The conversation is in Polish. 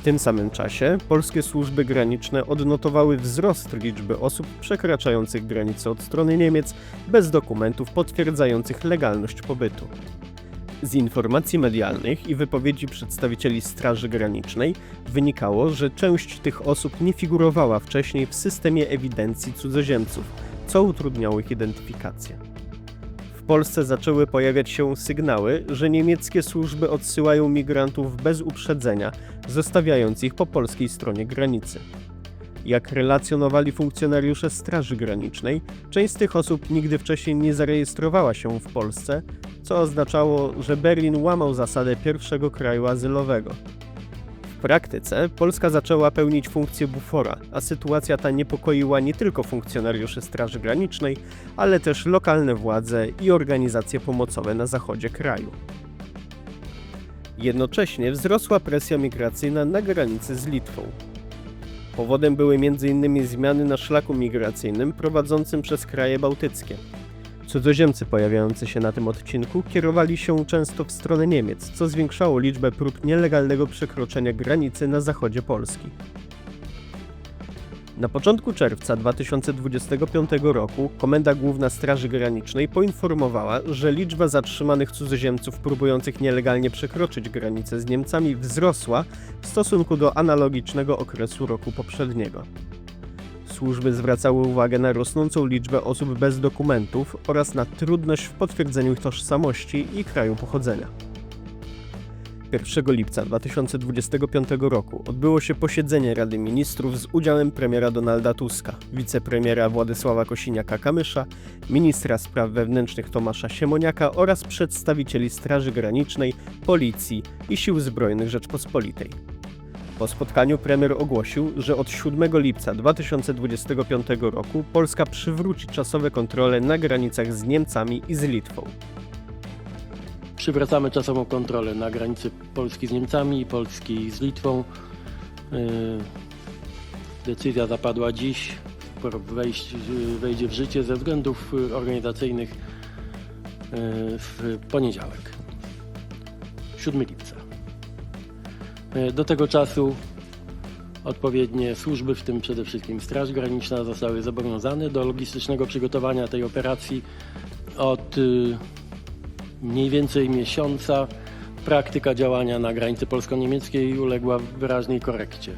W tym samym czasie polskie służby graniczne odnotowały wzrost liczby osób przekraczających granicę od strony Niemiec bez dokumentów potwierdzających legalność pobytu. Z informacji medialnych i wypowiedzi przedstawicieli Straży Granicznej wynikało, że część tych osób nie figurowała wcześniej w systemie ewidencji cudzoziemców, co utrudniało ich identyfikację. Polsce zaczęły pojawiać się sygnały, że niemieckie służby odsyłają migrantów bez uprzedzenia, zostawiając ich po polskiej stronie granicy. Jak relacjonowali funkcjonariusze Straży Granicznej, część z tych osób nigdy wcześniej nie zarejestrowała się w Polsce, co oznaczało, że Berlin łamał zasadę pierwszego kraju azylowego. Praktyce Polska zaczęła pełnić funkcję bufora, a sytuacja ta niepokoiła nie tylko funkcjonariuszy Straży Granicznej, ale też lokalne władze i organizacje pomocowe na zachodzie kraju. Jednocześnie wzrosła presja migracyjna na granicy z Litwą. Powodem były m.in. zmiany na szlaku migracyjnym prowadzącym przez kraje bałtyckie. Cudzoziemcy pojawiający się na tym odcinku kierowali się często w stronę Niemiec, co zwiększało liczbę prób nielegalnego przekroczenia granicy na zachodzie Polski. Na początku czerwca 2025 roku Komenda Główna Straży Granicznej poinformowała, że liczba zatrzymanych cudzoziemców próbujących nielegalnie przekroczyć granicę z Niemcami wzrosła w stosunku do analogicznego okresu roku poprzedniego. Służby zwracały uwagę na rosnącą liczbę osób bez dokumentów oraz na trudność w potwierdzeniu ich tożsamości i kraju pochodzenia. 1 lipca 2025 roku odbyło się posiedzenie Rady Ministrów z udziałem premiera Donalda Tuska, wicepremiera Władysława Kosiniaka-Kamysza, ministra spraw wewnętrznych Tomasza Siemoniaka oraz przedstawicieli Straży Granicznej, Policji i Sił Zbrojnych Rzeczpospolitej. Po spotkaniu premier ogłosił, że od 7 lipca 2025 roku Polska przywróci czasowe kontrole na granicach z Niemcami i z Litwą. Przywracamy czasową kontrolę na granicy Polski z Niemcami i Polski z Litwą. Yy, Decyzja zapadła dziś, wejść, wejdzie w życie ze względów y, organizacyjnych yy, w poniedziałek, 7 lipca. Yy, Do tego czasu odpowiednie służby, w tym przede wszystkim Straż Graniczna, zostały zobowiązane do logistycznego przygotowania tej operacji od y, mniej więcej miesiąca praktyka działania na granicy polsko-niemieckiej uległa wyraźnej korekcie.